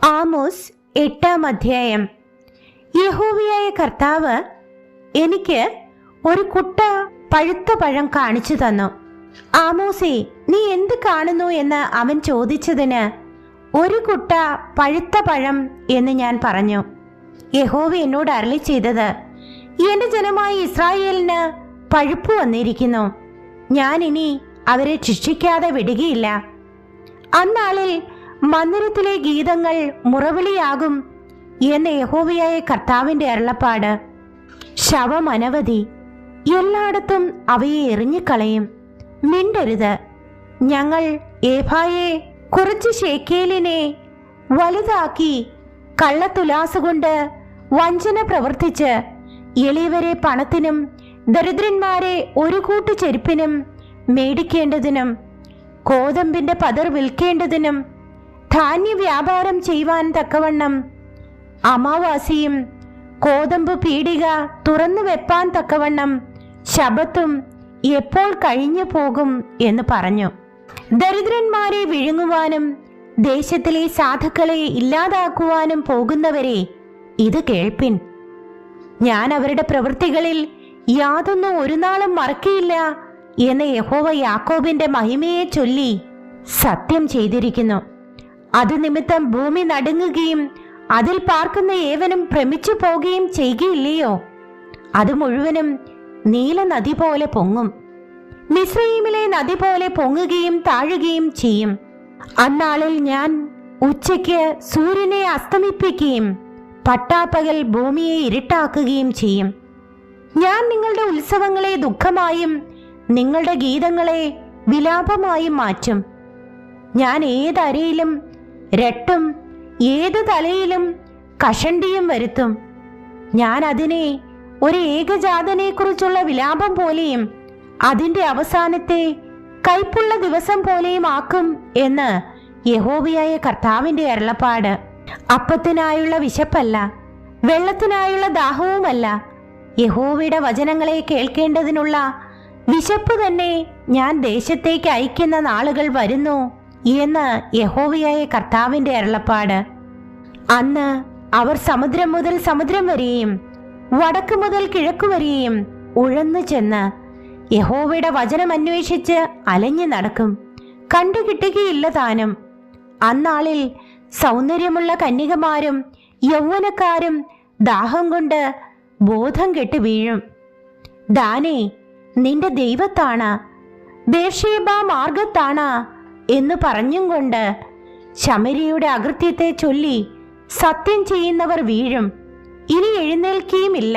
Amos എട്ടാം അധ്യായം. യഹോവയായ കർത്താവ് എനിക്ക് ഒരു കുട്ട പഴുത്ത പഴം കാണിച്ചു തന്നു. ആമോസേ നീ എന്ത് കാണുന്നു എന്ന് അവൻ ചോദിച്ചതിന് ഒരു കുട്ട പഴുത്ത പഴം എന്ന് ഞാൻ പറഞ്ഞു. യഹോവ എന്നോട് അരളി ചെയ്തത് എന്റെ ജനമായ ഇസ്രായേലിന് പഴുപ്പ് വന്നിരിക്കുന്നു. ഞാൻ ഇനി അവരെ ശിക്ഷിക്കാതെ വിടുകയില്ല. അന്നാളിൽ മന്ദിരത്തിലെ ഗീതങ്ങൾ മുറവിളിയാകും എന്ന യഹോവയായ കർത്താവിന്റെ അരുളപ്പാട്. ശവം അനവധി എല്ലായിടത്തും അവയെ എറിഞ്ഞുകളയും. മിണ്ടരുത്. ഞങ്ങൾ ഏഭായെ കുറച്ച് ഷേക്കേലിനെ വലുതാക്കി കള്ളത്തുലാസ് കൊണ്ട് വഞ്ചന പ്രവർത്തിച്ച് എളിയവരെ പണത്തിനും ദരിദ്രന്മാരെ ഒരു കൂട്ടു ചെരുപ്പിനും മേടിക്കേണ്ടതിനും കോതമ്പിന്റെ പതർ വിൽക്കേണ്ടതിനും ധാന്യ വ്യാപാരം ചെയ്യുവാൻ തക്കവണ്ണം അമാവാസിയും കോതമ്പ് പീടിക തുറന്നു വെപ്പാൻ തക്കവണ്ണം ശബത്തും എപ്പോൾ കഴിഞ്ഞു പോകും എന്ന് പറഞ്ഞു. ദരിദ്രന്മാരെ വിഴുങ്ങുവാനും ദേശത്തിലെ സാധുക്കളെ ഇല്ലാതാക്കുവാനും പോകുന്നവരെ ഇത് കേൾപ്പിൻ. ഞാൻ അവരുടെ പ്രവൃത്തികളിൽ യാതൊന്നും ഒരു നാളും മറക്കിയില്ല എന്ന് യഹോവ യാക്കോബിന്റെ മഹിമയെ ചൊല്ലി സത്യം ചെയ്തിരിക്കുന്നു. അത് നിമിത്തം ഭൂമി നടുങ്ങുകയും അതിൽ പാർക്കുന്ന ഏവനും ഭ്രമിച്ചു പോകുകയും ചെയ്യുകയില്ലയോ? അത് മുഴുവനും നീല നദി പോലെ പൊങ്ങും. മിസ്രൈമിലെ നദി പോലെ പൊങ്ങുകയും താഴുകയും ചെയ്യും. അന്നാളിൽ ഞാൻ ഉച്ചയ്ക്ക് സൂര്യനെ അസ്തമിപ്പിക്കുകയും പട്ടാപ്പകൽ ഭൂമിയെ ഇരുട്ടാക്കുകയും ചെയ്യും. ഞാൻ നിങ്ങളുടെ ഉത്സവങ്ങളെ ദുഃഖമായും നിങ്ങളുടെ ഗീതങ്ങളെ വിലാപമായും മാറ്റും. ഞാൻ ഏതരയിലും രട്ടും ഏതു തലയിലും കഷണ്ടിയും വരുത്തും. ഞാൻ അതിനെ ഒരു ഏകജാതനെ കുറിച്ചുള്ള വിലാപം പോലെയും അതിന്റെ അവസാനത്തെ കൈപ്പുള്ള ദിവസം പോലെയും ആക്കും എന്ന് യഹോവയായ കർത്താവിന്റെ അരുളപ്പാട്. അപ്പത്തിനായുള്ള വിശപ്പല്ല വെള്ളത്തിനായുള്ള ദാഹവുമല്ല. യഹോവയുടെ വചനങ്ങളെ കേൾക്കേണ്ടതിനുള്ള വിശപ്പ് തന്നെ ഞാൻ ദേശത്തേക്ക് അയക്കുന്ന നാളുകൾ വരുന്നു. എന്ന് യഹോവയായ കർത്താവിന്റെ അരുളപ്പാട്. അന്ന് അവർ സമുദ്രം മുതൽ സമുദ്രം വരെയും വടക്ക് മുതൽ കിഴക്ക് വരെയും ഉഴന്നു ചെന്ന് യഹോവയുടെ വചനം അന്വേഷിച്ച് അലഞ്ഞു നടക്കും. കണ്ടു കിട്ടുകയില്ല താനും. അന്നാളിൽ സൗന്ദര്യമുള്ള കന്യകമാരും യൗവനക്കാരും ദാഹം കൊണ്ട് ബോധം കെട്ട് വീഴും. ദാനേ നിന്റെ ദൈവത്താണ് ബേർഷേബ മാർഗത്താണ് എന്ന് പറഞ്ഞും കൊണ്ട് ശമരിയുടെ അകൃത്യത്തെ ചൊല്ലി സത്യം ചെയ്യുന്നവർ വീഴും. ഇനി എഴുന്നേൽക്കുകയുമില്ല.